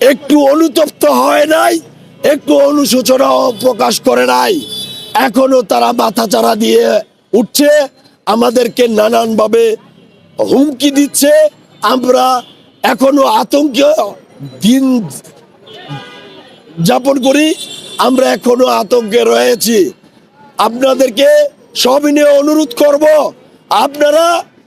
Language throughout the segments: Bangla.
একটু অনুতপ্ত হয় নাই, একটু অনুশোচনাও প্রকাশ করে নাই। এখনও তারা মাথা চারা দিয়ে উঠছে, আমাদেরকে নানানভাবে হুমকি দিচ্ছে। আমরা এখনও আতঙ্কে দিন যাপন করি, আমরা এখনও আতঙ্কে রয়েছি। আপনাদেরকে সবিনয়ে অনুরোধ করব, আপনারা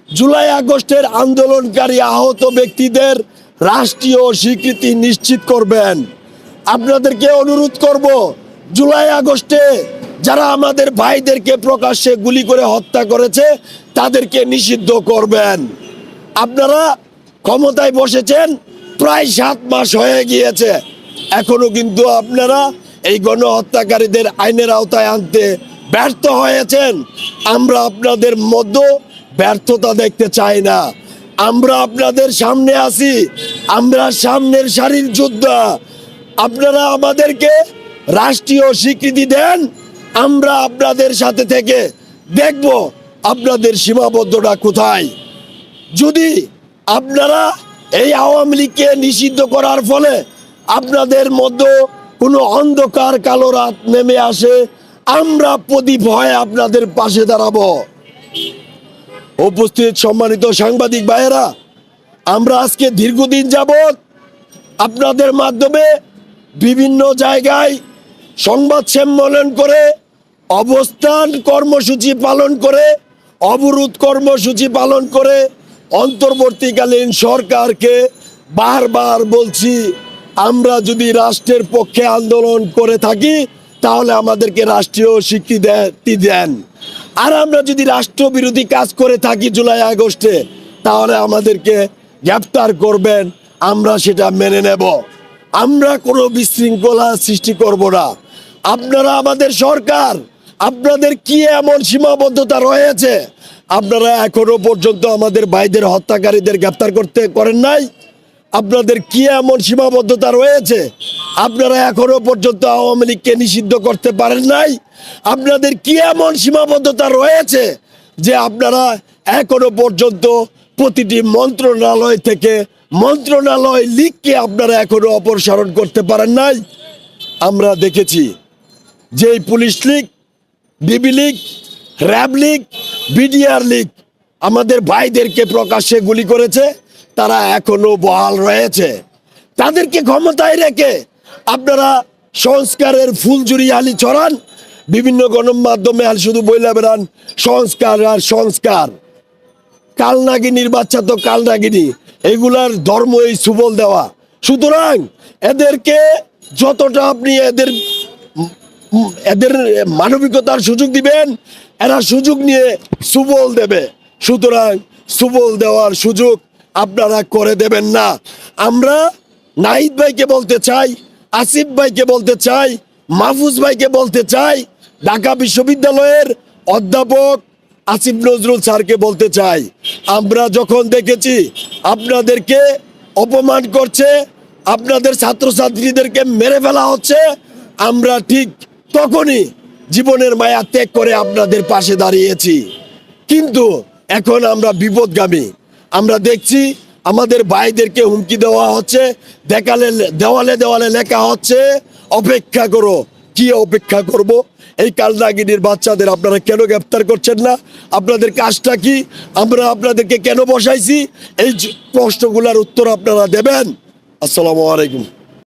জুলাই আগস্টের আন্দোলনকারী আহত ব্যক্তিদের রাষ্ট্রীয় স্বীকৃতি নিশ্চিত করবেন। আপনাদেরকে অনুরোধ করব, জুলাই আগস্টে যারা আমাদের ভাইদেরকে প্রকাশ্যে গুলি করে হত্যা করেছে, তাদেরকে নিষিদ্ধ করবেন। আপনারা ক্ষমতায় বসেছেন, প্রায় সাত মাস হয়ে গিয়েছে। এখনও কিন্তু আপনারা এই গণহত্যাকারীদের আইনের আওতায় আনতে ব্যর্থ হয়েছেন। আমরা আপনাদের মধ্যে ব্যর্থতা দেখতে চাই না। আমরা আপনাদের সামনে আছি। আমরা সামনের সারির যোদ্ধা। আপনারা আমাদেরকে রাষ্ট্রীয় স্বীকৃতি দেন, আমরা আপনাদের সাথে থেকে দেখব আপনাদের সীমাবদ্ধতা কোথায়। যদি আপনারা এই আওয়ামী লীগকে নিষিদ্ধ করার ফলে আপনাদের মধ্যে কোনো অন্ধকার কালো রাত নেমে আসে, আমরা প্রদীপ হয়ে আপনাদের পাশে দাঁড়াবো। উপস্থিত সম্মানিত সাংবাদিক ভাইয়েরা, আমরা আজকে দীর্ঘদিন যাবৎ আপনাদের মাধ্যমে বিভিন্ন জায়গায় সংবাদ সম্মেলন করে, অবস্থান কর্মসূচি পালন করে, অবরোধ কর্মসূচি পালন করে অন্তর্বর্তীকালীন সরকারকে বারবার বলছি, আমরা যদি রাষ্ট্রের পক্ষে আন্দোলন করে থাকি, তাহলে আমাদেরকে রাষ্ট্রীয় স্বীকৃতি দেন আর আমরা যদি রাষ্ট্রবিরোধী কাজ করে থাকি জুলাই, আগস্টে, তাহলে আমাদেরকে গ্রেপ্তার করবেন, আমরা সেটা মেনে নেব। আমরা কোনো বিশৃঙ্খলা সৃষ্টি করব না। আপনারা আমাদের সরকার, আপনাদের কি এমন সীমাবদ্ধতা রয়েছে? আপনারা এখনও পর্যন্ত আমাদের ভাইদের হত্যাকারীদের গ্রেপ্তার করতে করেন নাই? আপনাদের কি এমন সীমাবদ্ধতা রয়েছে? আপনারা এখনও পর্যন্ত আওয়ামী লীগকে নিষিদ্ধ করতে পারেন নাই। আপনাদের কি এমন সীমাবদ্ধতা রয়েছে যে আপনারা এখনও পর্যন্ত প্রতিটি মন্ত্রণালয় থেকে মন্ত্রণালয় লীগকে আপনারা এখনও অপসারণ করতে পারেন নাই? আমরা দেখেছি যে police league, BB league, RAB league, BDR league আমাদের ভাইদেরকে প্রকাশ্যে গুলি করেছে। তারা এখনও বহাল রয়েছে। তাদেরকে ক্ষমতায় রেখে আপনারা সংস্কারের ফুলজুরি আলি ছড়ান, বিভিন্ন গণমাধ্যমে আর শুধু বইলা বেড়ান, সংস্কার আর সংস্কার। কালনাগিনীর বাচ্চা তো কালনাগিনী এগুলার ধর্ম এই সুবল দেওয়া। সুতরাং এদেরকে যতটা আপনি এদের এদের মানবিকতার সুযোগ দিবেন, এরা সুযোগ নিয়ে সুবল দেবে। সুতরাং সুবল দেওয়ার সুযোগ আপনারা করে দেবেন না। আমরা নাহিদ ভাইকে বলতে চাই, আসিফ ভাইকে বলতে চাই, মাহফুজ ভাইকে বলতে চাই, ঢাকা বিশ্ববিদ্যালয়ের অধ্যাপক আসিফ নজরুল স্যারকে বলতে চাই। আমরা যখন দেখেছি আপনাদেরকে অপমান করছে, আপনাদের ছাত্রছাত্রীদেরকে মেরে ফেলা হচ্ছে, আমরা ঠিক তখনই জীবনের মায়া ত্যাগ করে আপনাদের পাশে দাঁড়িয়েছি। কিন্তু এখন আমরা বিপদগামী। আমরা দেখছি আমাদের ভাইদেরকে হুমকি দেওয়া হচ্ছে, দেখালে দেওয়ালে দেওয়ালে লেখা হচ্ছে, অপেক্ষা করো। কি অপেক্ষা করব? এই কালনাগিনীর বাচ্চাদের আপনারা কেন গ্রেপ্তার করছেন না? আপনাদের কাজটা কি? আমরা আপনাদেরকে কেন বসাইছি? এই প্রশ্নগুলোর উত্তর আপনারা দেবেন। আসসালামু আলাইকুম।